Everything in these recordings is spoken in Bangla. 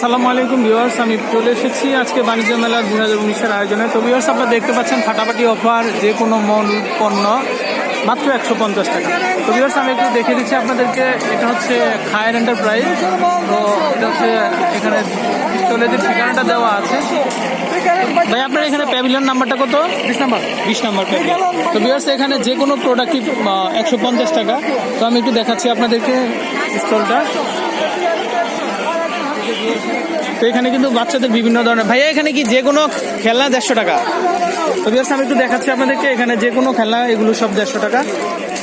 আসসালামু আলাইকুম ভিউয়ার্স আমি চলে এসেছি আজকে বাণিজ্য মেলা দু হাজার উনিশের আয়োজনে। তো ভিউয়ার্স আপনারা দেখতে পাচ্ছেন ফাটাফাটি অফার যে কোনো মন পণ্য মাত্র একশো পঞ্চাশ টাকা। তো ভিউয়ার্স আমি একটু দেখে দিচ্ছি আপনাদেরকে এটা হচ্ছে খায়ের এন্টারপ্রাইজ তো এটা হচ্ছে এখানে চলে যে ঠিকানাটা দেওয়া আছে। ভাই আপনার এখানে প্যাভিলিয়ন নাম্বারটা কত? বিশ নাম্বার। বিশ নাম্বার প্যাভিলিয়ন তো ভিউয়ার্স এখানে যে কোনো প্রোডাক্টই একশো পঞ্চাশ টাকা। তো আমি একটু দেখাচ্ছি আপনাদেরকে স্টলটা তো এখানে কিন্তু বাচ্চাদের বিভিন্ন ধরনের ভাইয়া, এখানে কি যে কোনো খেলনা দেড়শো টাকা? তো বিয়ার্স আমি একটু দেখাচ্ছি আপনাদেরকে। এখানে যে কোনো খেলনা, এগুলো সব দেড়শো টাকা।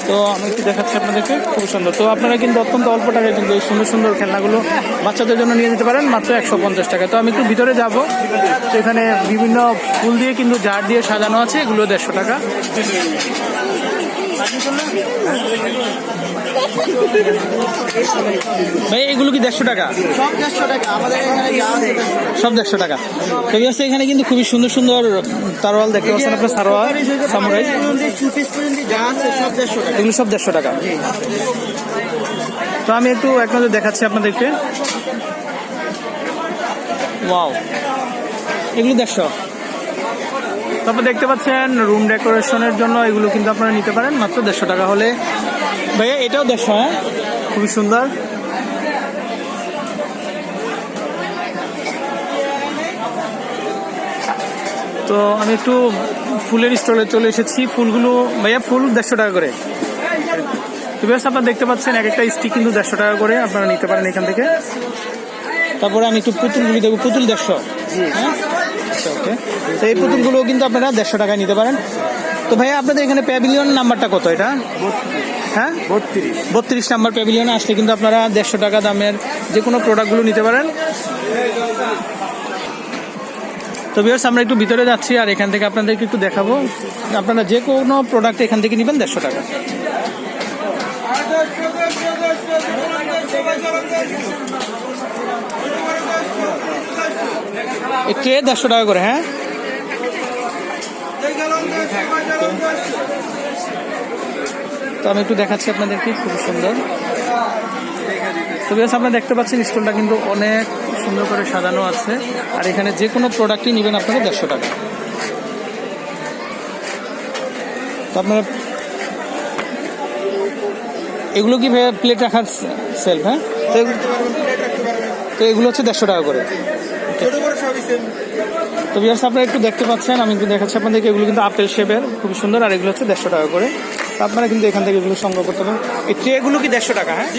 তো আমি একটু দেখাচ্ছি আপনাদেরকে। খুব সুন্দর। তো আপনারা কিন্তু অত্যন্ত অল্প টাকায় কিন্তু এই সুন্দর সুন্দর খেলনাগুলো বাচ্চাদের জন্য নিয়ে যেতে পারেন, মাত্র একশো পঞ্চাশ টাকা তো আমি একটু ভিতরে যাব। তো এখানে বিভিন্ন ফুল দিয়ে কিন্তু জার দিয়ে সাজানো আছে, এগুলো দেড়শো টাকা। ভাই এগুলো কি দেড়শো টাকা? সব দেড়শো টাকা। আমাদের এখানে সব দেড়শো টাকা। তো বিয়ার্স এখানে কিন্তু খুবই সুন্দর সুন্দর তারওয়াল দেখতে পাচ্ছেন আপনার সারোয়ার সামুরাই। এগুলো সব দেড়শো টাকা। তো আমি একটু এক নজর দেখাচ্ছি আপনাদেরকে। ওয়াও এগুলো দেড়শো। তারপর দেখতে পাচ্ছেন রুম ডেকোরেশনের জন্য এগুলো কিন্তু আপনারা নিতে পারেন মাত্র দেড়শো টাকা হলে। ভাইয়া এটাও দেড়শো হ্যাঁ? খুবই সুন্দর। তো আমি একটু ফুলের স্টলে চলে এসেছি। ফুলগুলো ভাইয়া ফুল দেড়শো টাকা করে। তো বেশ আপনারা দেখতে পাচ্ছেন এক একটা স্টিক কিন্তু দেড়শো টাকা করে আপনারা নিতে পারেন এখান থেকে। তারপরে আমি একটু পুতুলগুলি দেবো পুতুল দেড়শো। হ্যাঁ? আচ্ছা ওকে। তো এই পুতুলগুলো কিন্তু আপনারা দেড়শো টাকায় নিতে পারেন। তো ভাইয়া আপনাদের এখানে প্যাভিলিয়ন নাম্বারটা কত এটা? হ্যাঁ? বত্রিশ। বত্রিশ নাম্বার প্যাভিলিয়নে আসলে কিন্তু আপনারা দেড়শো টাকা দামের যে কোনো প্রোডাক্টগুলো নিতে পারেন। তো বিয়ার্স আমরা একটু ভিতরে যাচ্ছি আর এখান থেকে আপনাদেরকে একটু দেখাবো। আপনারা যে কোনো প্রোডাক্ট এখান থেকে নেবেন দেড়শো টাকা। ট্রে দেড়শো টাকা করে হ্যাঁ? তো আমি একটু দেখাচ্ছি আপনাদেরকে খুব সুন্দর। তো বিকজ আপনারা দেখতে পাচ্ছেন স্টলটা কিন্তু অনেক সুন্দর করে সাজানো আছে। আর এখানে যে কোনো প্রোডাক্টই নেবেন আপনারা দেড়শো টাকা। তো আপনারা এগুলো কি ভাইয়া প্লেট রাখার সেলফ হ্যাঁ? তো এগুলো হচ্ছে দেড়শো টাকা করে। তো বিয়ার্স আপনারা একটু দেখতে পাচ্ছেন আমি একটু দেখাচ্ছি আপনাদেরকে। এগুলো কিন্তু আপেল শেপের খুব সুন্দর আর এগুলো হচ্ছে দেড়শো টাকা করে। তো আপনারা কিন্তু এখান থেকে এগুলো সংগ্রহ করতে পারেন। এই ট্রেগুলো কি দেড়শো টাকা হ্যাঁ?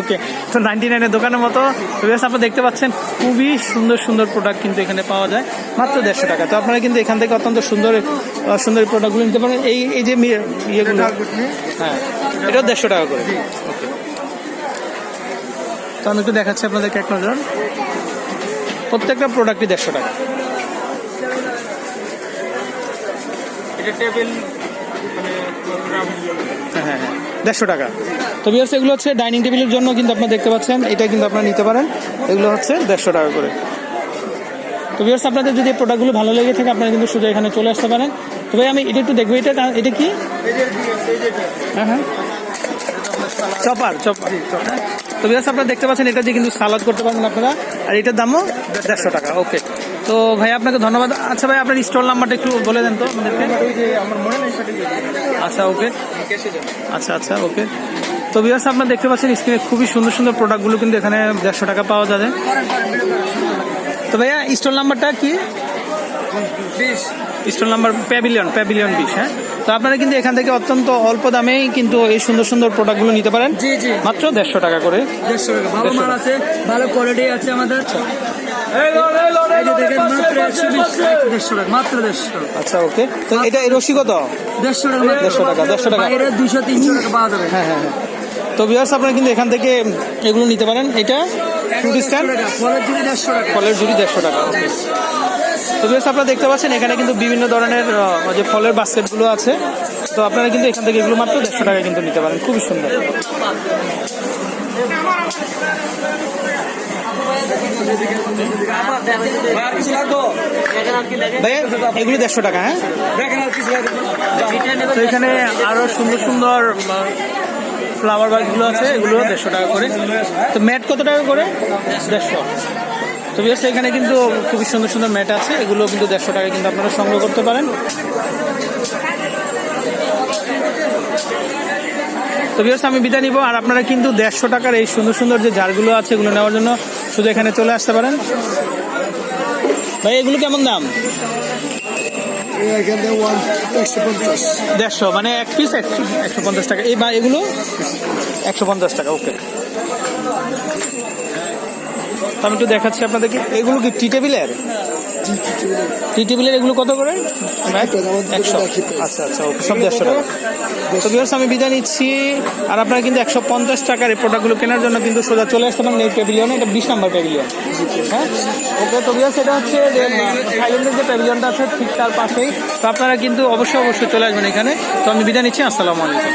ওকে তো নাইনটি নাইনের দোকানের মতো। বেশ আপনারা দেখতে পাচ্ছেন খুবই সুন্দর সুন্দর প্রোডাক্ট কিন্তু এখানে পাওয়া যায়। মাত্র দেড়শো টাকা। তো আপনারা কিন্তু এখান থেকে অত্যন্ত সুন্দর সুন্দর প্রোডাক্টগুলো নিতে পারেন। এই এই যে ইয়েগুলো হ্যাঁ এটাও দেড়শো টাকা করে. তো আমি একটু দেখাচ্ছি আপনাদেরকে এক নজর। প্রত্যেকটা প্রোডাক্টই দেড়শো টাকা। মানে। হ্যাঁ হ্যাঁ হ্যাঁ দেড়শো টাকা। তো বিয়ার্স এগুলো হচ্ছে ডাইনিং টেবিলের জন্য কিন্তু আপনারা দেখতে পাচ্ছেন। এটা কিন্তু আপনারা নিতে পারেন। এগুলো হচ্ছে দেড়শো টাকা করে। তো বিয়ার্স আপনাদের যদি প্রোডাক্টগুলো ভালো লেগে থাকে আপনারা কিন্তু সোজা এখানে চলে আসতে পারেন। তবে আমি এটা একটু দেখব। এটা এটা কি? হ্যাঁ হ্যাঁ। Chopper chopper. চপার। তো বিয়ার্স আপনারা দেখতে পাচ্ছেন এটা দিয়ে কিন্তু সালাদ করতে পারবেন আপনারা। আর এটার দামও দেড়শো টাকা ওকে তো ভাই আপনাকে ধন্যবাদ। আচ্ছা ভাই আপনার স্টল নাম্বারটা একটু বলে দেন তো আমাদেরকে। আচ্ছা ওকে আচ্ছা আচ্ছা ওকে তো বিয়ার্স আপনারা দেখতে পাচ্ছেন স্ক্রিনে খুবই সুন্দর সুন্দর প্রোডাক্টগুলো কিন্তু এখানে দেড়শো টাকা পাওয়া যাবে। তো ভাইয়া স্টল নাম্বারটা কি? স্টল নাম্বার প্যাভিলিয়ন প্যাভিলিয়ন বিশ হ্যাঁ? তো আপনারা কিন্তু এখান থেকে অত্যন্ত অল্প দামেই কিন্তু এই সুন্দর সুন্দর প্রোডাক্টগুলো নিতে পারেন। জি জি। মাত্র দেড়শো টাকা করে। দেড়শো টাকা। ভালো মাল আছে ভালো কোয়ালিটি আছে আমাদের। আচ্ছা ওকে। তো এটা এই রশি কত? দেড়শো টাকা দেড়শো টাকা, দেড়শো টাকা। দুশো তিনশো টাকা পাওয়া যাবে। হ্যাঁ হ্যাঁ হ্যাঁ। তো আপনারা কিন্তু এখান থেকে এগুলো নিতে পারেন। এটা ফ্রুট স্ট্যান্ড ফলের জুড়ি দেড়শো টাকা। ফলের ঝুড়ি দেড়শো টাকা তো বিয়ার্স আপনারা দেখতে পাচ্ছেন, এখানে কিন্তু বিভিন্ন ধরনের যে ফলের বাস্কেটগুলো আছে, তো আপনারা কিন্তু এখান থেকে এগুলো মাত্র দেড়শো টাকা কিন্তু নিতে পারেন, খুবই সুন্দর। এগুলো দেড়শো টাকা হ্যাঁ? তো এখানে আরও সুন্দর সুন্দর ফ্লাওয়ার গাছগুলো আছে, এগুলো দেড়শো টাকা করে। তো ম্যাট কত টাকা করে? দেড়শো। তো বিয়ার্স এখানে কিন্তু খুবই সুন্দর সুন্দর ম্যাট আছে। এগুলো কিন্তু দেড়শো টাকা কিন্তু আপনারা সংগ্রহ করতে পারেন। তো বিয়ার্স আমি বিদায় নিব। আর আপনারা কিন্তু দেড়শো টাকার এই সুন্দর সুন্দর যে জারগুলো আছে এগুলো নেওয়ার জন্য শুধু এখানে চলে আসতে পারেন। ভাই এগুলো কেমন দাম? দেড়শো মানে এক পিস একশো একশো পঞ্চাশ টাকা। এই বা এগুলো? একশো পঞ্চাশ টাকা ওকে আমি একটু দেখাচ্ছি আপনাদেরকে। এগুলো কি টি টেবিলের? টি টেবিলের এগুলো কত করে একশো আচ্ছা আচ্ছা সব দেড়শো টাকা তো আমি বিদায় নিচ্ছি আর আপনারা কিন্তু একশো পঞ্চাশ টাকার এই প্রোডাক্টগুলো কেনার জন্য কিন্তু সোজা চলে আসছিলাম নেই প্যাভিলিয়নে এটা বিশ নাম্বার প্যাভিলিয়ন হ্যাঁ ওকে তো বিহার সেটা হচ্ছে থাইল্যান্ডের যে প্যাভিলিয়নটা আছে ঠিক তার পাশেই তো আপনারা কিন্তু অবশ্যই অবশ্যই চলে আসবেন এখানে তো আমি বিদায় নিচ্ছি আসসালামু আলাইকুম